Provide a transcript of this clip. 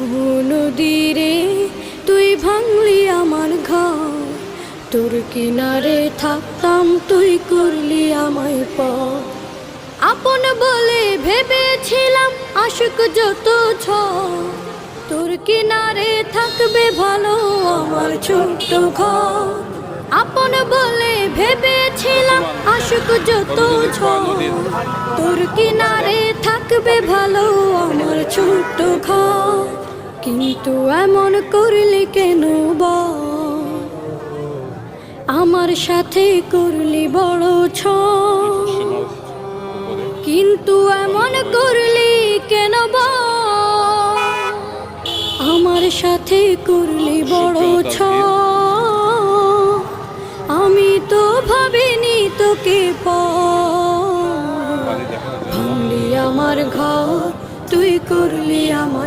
নদীরে তুই ভাঙলি আমার ঘর তোর কিনারে থাকতাম তুই করলি আমায় পর আপন বলে ভেবেছিলাম আশুক যত ছ তোর কিনারে থাকবে ভালো আমার ছোট্ট ঘর। আপন বলে ভেবেছিলাম আশুক যত ছ তোর কিনারে থাকবে ভালো আমার ছোট্ট ঘর। কিন্তু এমন করলি কেন আমার সাথে করলি বড় ছ কিন্তু এমন করলি কেন? আমার সাথে করলি বড় ছ আমি তো ভাবিনি তোকে ভাঙলি আমার ঘর তুই করলি আমায়